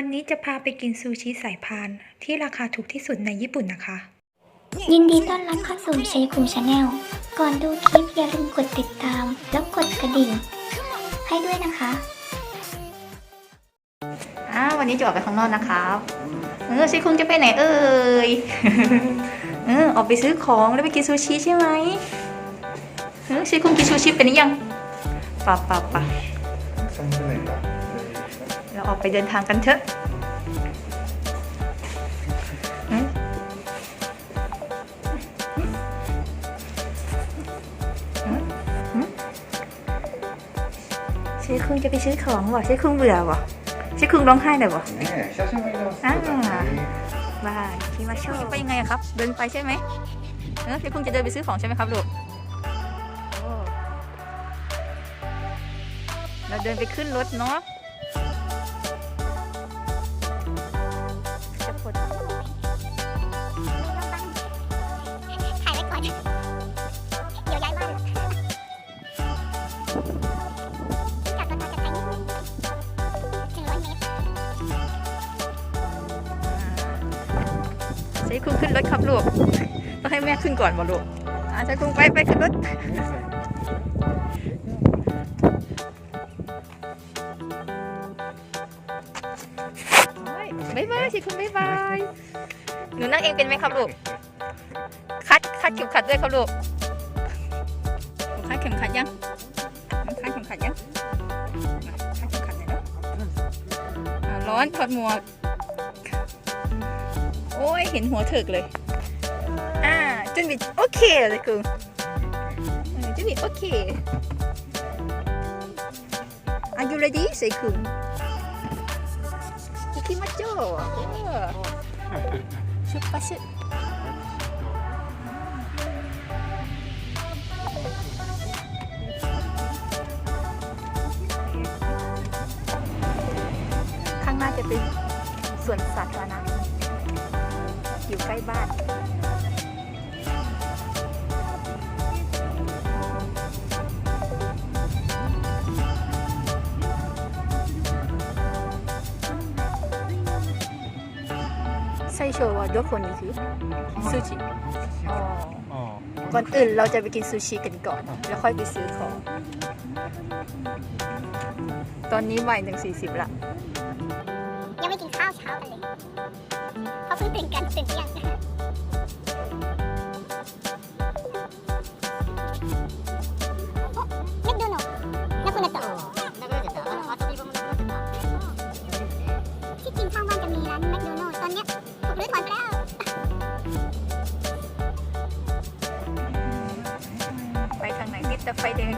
วันนี้จะพาไปกินซูชิสายพาน ที่ราคาถูกที่สุดในญี่ปุ่นนะคะ ยินดีต้อนรับเข้าสู่เชคุงชาแนล ก่อนดูคลิปอย่าลืมกดติดตาม แล้วกดกระดิ่ง ให้ด้วยนะคะอ่าวันนี้จะออกไปข้างนอกนะครับเออชิคุงจะไปไหนเอ่ย เออออกไปซื้อของแล้วไปกินซูชิใช่ไหมเออชิคุงกินซูชิเป็นหรือยังป่ะป่ะป่ะ เราออกไปเดินทางกันเถอะเอ๊ะอืมอืมชิคุงจะไปซื้อของวะชิคุงเบื่อวะชิคุงร้องไห้เลยวะ ねえ久しぶりのスあーだね บายขี่มาโชว์ไปยังไงอะครับ เดินไปใช่ไหมเออพี่คุงจะเดินไปซื้อของใช่ไหมครับลูกโอ้เราเดินไปขึ้นรถเนาะจะ ใช้คุงขึ้นรถครับลูก ต้องให้แม่ขึ้นก่อนบ่ลูกอ่าใช้คุงไปไปขึ้นรถบายบายชิคุงบายบาย หนูนั่งเองเป็นไหมครับลูก คัดคัดเข็มขัดด้วยครับลูกคัดเข็มขัดยังคัดเข็มขัดยังคัดเข็มขัดหน่อยนะร้อนถอดหมวก เห็นหัวเถิกเลย อ่าจุนบิโอเคเลยคุณจุนบิโอเค Are you ready ใส่คุณคิคิมาโจชุบปัสข้างหน้าจะเป็นสวนสาธารณะ อยู่ใกล้บ้าน 最初はどこに行くซูชิอ๋อก่อนอื่นเราจะไปกินซูชิกันก่อน แล้วค่อยไปซื้อของ ตอนนี้บ่ายหนึ่งสี่สิบละ เพราะเพิ่งตื่นกันตื่นเที่ยงแมคโดนัลด์แล้วคุณจะต่อที่จริงข้างบ้านจะมีร้านแมคโดนัลด์ตอนเนี้ยถูกรื้อถอนไปแล้วไปทางไหนติดแต่ไฟแดง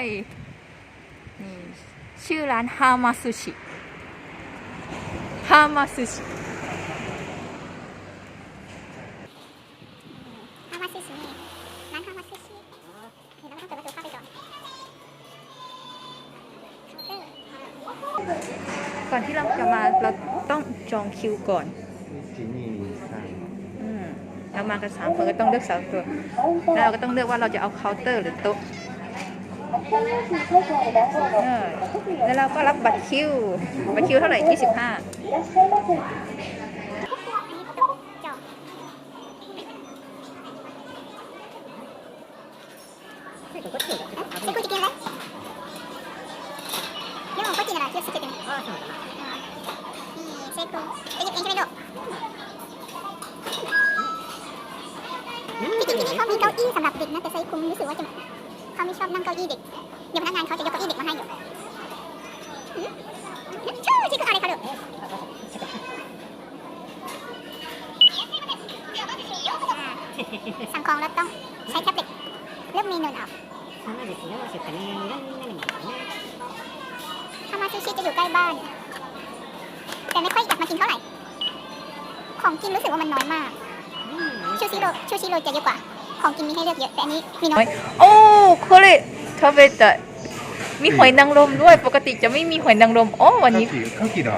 นี่ชื่อร้านฮามาซูชิฮามาซูชิก่อนที่เราจะมาเราต้องจองคิวก่อนเรามากันสามคนก็ต้องเลือกสามตัว แล้วเราก็ต้องเลือกว่าเราจะเอาเคาน์เตอร์หรือโต๊ะ เออแล้วเราก็รับบัตรคิว บัตรคิวเท่าไหร่ 25อันนี้ประตูจองเซ็กุจะกินอะไรเรื่องของก็กินอะไรเที่ยวสเก็ตเนี่ยนี่เซ็กุไปหยิบเองใช่ไหมลูกที่จริงที่นี่เขามีเก้าอี้สำหรับเด็กนะแต่ไซส์คุณรู้สึกว่าจะ เขาไม่ชอบนั่งเก้าอี้เด็ก เดี๋ยวพนักงานเขาจะยกเก้าอี้เด็กมาให้อยู่ชื่อชื่ออะไรเขาลูกสั่งของแล้ต้องใช้แท็บเล็ตเลือกเมนูเอาทามาชิโนสุกเนทามาซูชิจะอยู่ใกล้บ้าน แต่ไม่ค่อยอยากมากินเท่าไหร่ ของกินรู้สึกว่ามันน้อยมาก ชูชิโรชูชิโรจะเยอะกว่า ของกินมีให้เลือกเยอะ แต่อันนี้มีน้อย โอ้これ食べたいมีหอยนางรมด้วย ปกติจะไม่มีหอยนางรมโอ้วันนี้ カキカキだ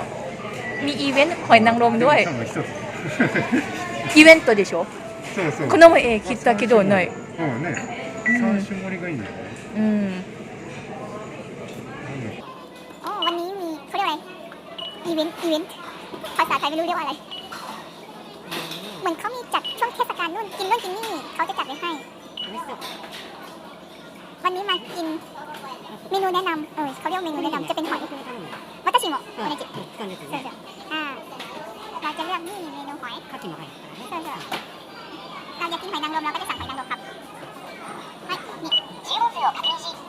มีอีเวนต์หอยนางรมด้วย 多分一つ อีเวนต์ตัวでしょそうそうこの前切ったけどないうんねうん三種盛りがいいんだよねอืม อ๋อวันนี้มีเขาเรียกอะไร อีเวนต์ อีเวนต์ ภาษาไทยไม่รู้เรียกว่าอะไร เหมือนเขามีจัดช่วงเทศ การนู่นกินนู่นกินนี่เขาจะจัดไว้ให้วันนี้มากินเมนูแนะนำเออเขาเรียกเมนูแนะนำจะเป็นหอยวัตชิโมะโอเนจิเอออ่าเราจะเลือกนี่เมนูหอยข้าวจิ๋วหอยเออเราอยากกินหอยนางรมเราก็จะสั่งหอยนางรมครับนี่นชิ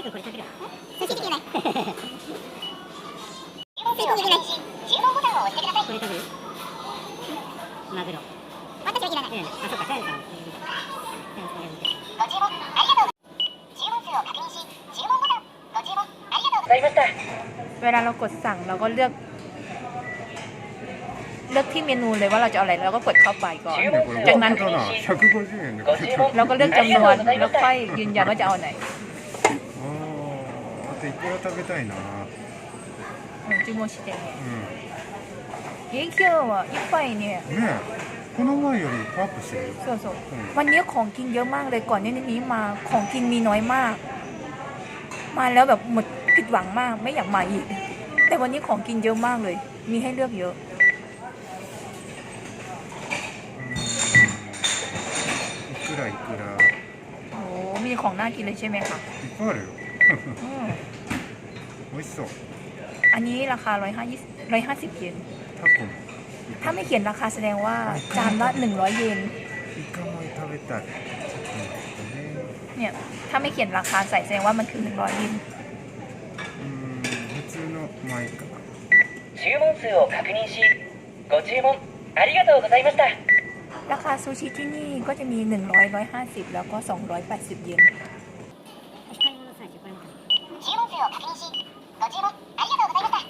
え、早くこれ食べるわ。 ซูชิจะกินอะไรซีฟู้ดจะกินอะไร注文ボタンを押してくださいこれ食べるマグロ。私はกินอะไร ええ、あ、そっか、サヤさん。サヤさんこれ見て。ご注文ありがとう注文数を確認し注文ボタンご注文ありがとうございました เวลาเรากดสั่งเราก็เลือก เลือกที่เมนูเลยว่าเราจะเอาอะไรแล้วก็กดเข้าไปก่อน いいねこれจากนั้น 本当だな150円でこれเราก็เลือกจำนวนแล้วค่อยยืนยันว่าจะเอาไหน あーあ といくら食べたいな เหมือนจูโมชิเตะเนี่ย うん เฮ้ยเคียวอ่ะยิ่งไปเนี่ย ねえこの前よりパワーアップしてるよ、 ส่วนส่ うん、 วันนี้ของกินเยอะมากเลยก่อนหนี้นี้มาของกินมีน้อยมาก มาแล้วแบบหมดผิดหวังมากไม่อยากมาอีก แต่วันนี้ของกินเยอะมากเลย มีให้เลือกเยอะ いくらいくらいっ โอ้มีของน่ากินเลยใช่ไหมคะ ぱいあるよ อืม 美味しそう อันนี้ราคา 150 150 เยน タコも ถ้าไม่เขียนราคาแสดงว่าจานละ 100 เยน イカも食べたいちょっと待ってね เนี่ย ถ้าไม่เขียนราคาใส่แสดงว่ามันคือ 100 เยน うーん普通のまあいいか注文数を確認しご注文ありがとうございました ราคาซูชิที่นี่ก็จะมี 100 150 แล้วก็ 280 เยน 注文ありがとうございました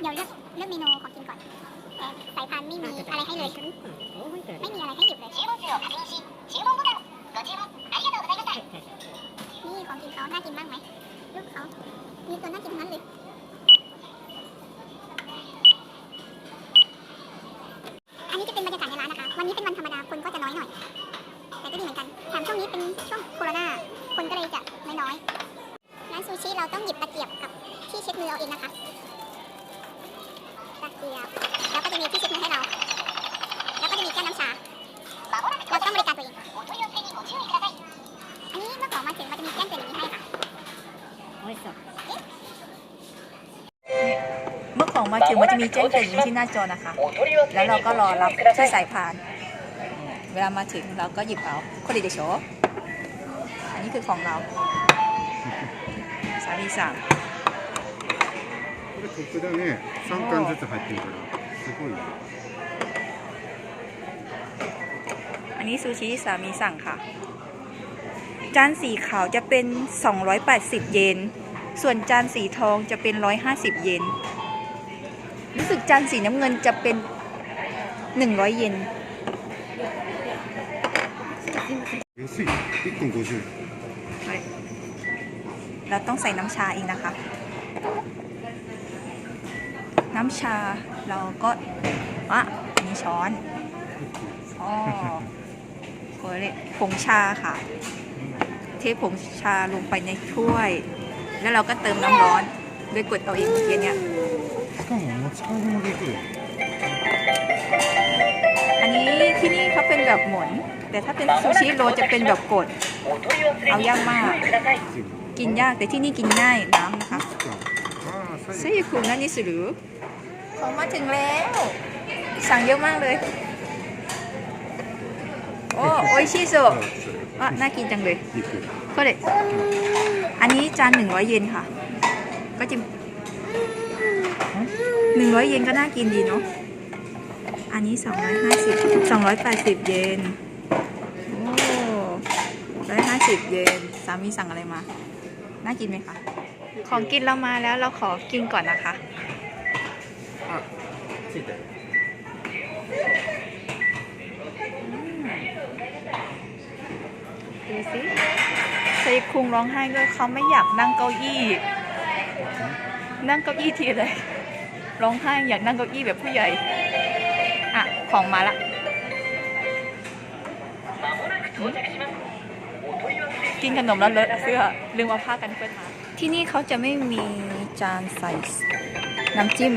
เดี๋ยวเลือกเลือกเมนูของกินก่อนแต่สายพานไม่มีอะไรให้เลย 大盛りから ไม่มีอะไรให้หยิบเลย注文数を確認し注文ボタンご注文ありがとうございました นี่ของกินเขาน่ากินมากไหมลูกเขามีตัวน่ เมื่อของมาถึงมันจะมีแจ้งเตือนอยู่ที่หน้าจอนะคะ お取り寄せ แล้ว に เรา ご ก็รอรับ 注意くださ ที่ い สายพาน เวลามาถึงเราก็หยิบเอาคนดีเดโชอันนี้คือของเรา สาลีสั่ง これ得だね3巻ずつ入ってるからすごいよ อันนี้ซูชิที่สามีสั่งค่ะ จานสีขาวจะเป็น 280 เยน ส่วนจานสีทองจะเป็น 150 เยน รู้สึกจานสีน้ำเงินจะเป็น 100 เยน 安い1本50円 เราต้องใส่น้ำชาเองนะคะ น้ำชาเราก็อ่ะมีช้อนอ๋อโอ้ยผงชาค่ะ เ ทผงชาลงไปในถ้วย แล้วเราก็เติมน้ำร้อนโดยกดเอาเองเมื่อกี้เนี่ย しかも持ち帰りもできる อันนี้ที่นี่เขาเป็นแบบหมุน แต่ถ้าเป็นซูชิโรจะเป็นแบบกด お問い合わせに青山ご注意ください ジム กินยากแต่ที่นี่กินง่ายน้ำนะคะ ああ เซ 最後 ยุคุนั่นนี่สุรุของมาถึงแล้ว สั่งเยอะมากเลย โอ้โออิชิโซ あそれ อ่ะน่ากินจังเลย 肉 ก็เลยอันนี้จานหนึ่งร้อยเยนค่ะ ก็จะหนึ่งร้อยเยนก็น่ากินดีเนาะ อันนี้สองร้อยห้าสิบสองร้อยแปดสิบเยน โอ้ร้อยห้าสิบเยน สามีสั่งอะไรมา น่ากินไหมคะ ของกินเรามาแล้วเราขอกินก่อนนะคะ あついてる ดูสิใจคุงร้องไห้ด้วยเขาไม่อยากนั่งเก้าอี้ นั่งเก้าอี้ทีเลยร้องไห้อยากนั่งเก้าอี้แบบผู้ใหญ่อะของมาละกินขนมแล้วเลอะเสื้อลืมเอาผ้ากันเปื้อนมาที่นี่เขาจะไม่มีจานใส่น้ำจิ้ม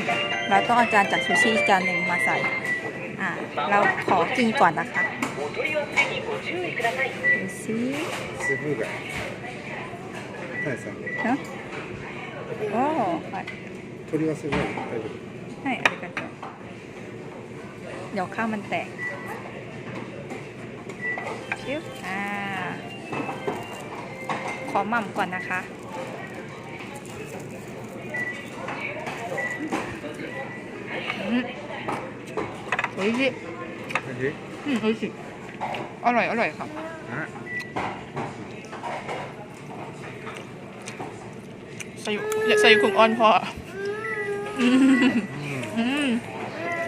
เราต้องเอาจารย์จากซูชิจานหนึ่งมาใส่ อ่าเราขอกินก่อนนะคะ お問い合わせにご注意ください ดูสิ スープがタイさん ฮะโอ้はい 取り忘れない大丈夫 ให้อะไรกันต่อเดี๋ยวข้าวมันแตกชิวอ่า ขอหม่ำก่อนนะคะอืมโอ้ยชิ 大丈 อืมโอ้ยชิ อร่อย อร่อยค่ะใส่ใส่กุ้งอ่อนพอ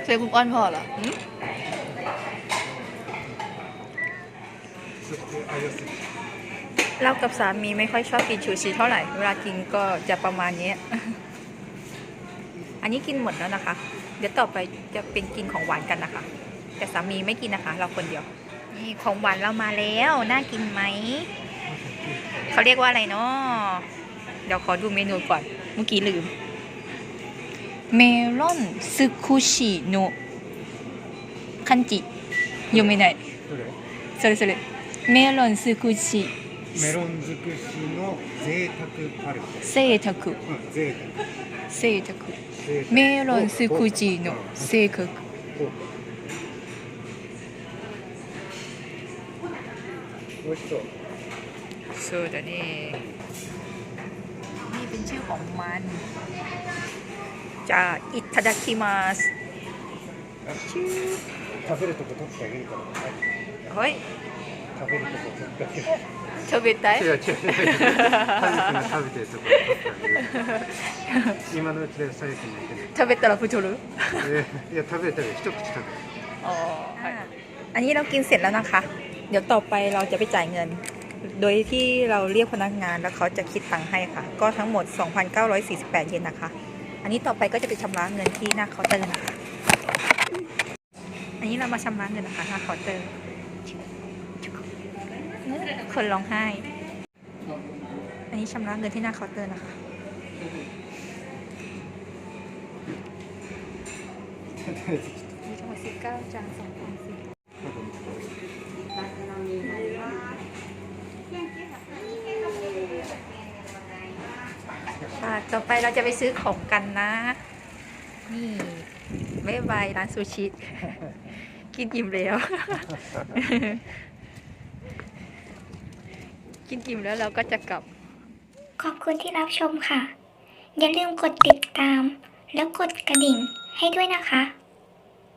ใส่กุ้งอ่อนพอเหรอเรากับสามีไม่ค่อยชอบกินชูชีเท่าไหร่ เวลากินก็จะประมาณนี้ อันนี้กินหมดแล้วนะคะ เดี๋ยวต่อไปจะเป็นกินของหวานกันนะคะ แต่สามีไม่กินนะคะ เราคนเดียว นี่ของหวานเรามาแล้ว น่ากินไหม เขาเรียกว่าอะไรเนาะเดี๋ยวขอดูเมนูก่อน เมื่อกี้ลืม เมลอนซึคุชิโนะคันจิ読めないどれそれそれメロンスクシメロン尽くしの贅沢タルト贅沢うん贅贅沢沢贅沢メロンスクシの性格美 そうだねนี่เป็นชื่อของมัน จะอิทาดาคิมาสชื่อ 食べるとこ取ってあげるからはい เฮ้ย 食べるとこ取ってあげる เธอเป็นไง 違う違う違うタイ君が食べてるところ取ってあげる今のうちでサイ君がいけない เธอเป็นตะลาพูทูรุ えいや食べてる一口食べる อ๋ออันนี้เรากินเสร็จแล้วนะคะ เดี๋ยวต่อไปเราจะไปจ่ายเงิน โดยที่เราเรียกพนักงานแล้วเขาจะคิดตังค์ให้ค่ะ ก็ทั้งหมด 2,948 เยนนะคะ อันนี้ต่อไปก็จะไปชำระเงินที่หน้าเคาน์เตอร์นะคะ อันนี้เรามาชำระเงินนะคะหน้าเคาน์เตอร์ คนร้องไห้ อันนี้ชำระเงินที่หน้าเคาน์เตอร์นะคะมีทั้งหมด19จาน2พันสี่ค่ะ ต่อไปเราจะไปซื้อของกันนะ นี่บ๊ายบายร้านซูชิ กินอิ่มแล้ว กินอิ่มแล้วเราก็จะกลับ ขอบคุณที่รับชมค่ะ อย่าลืมกดติดตาม แล้วกดกระดิ่งให้ด้วยนะคะ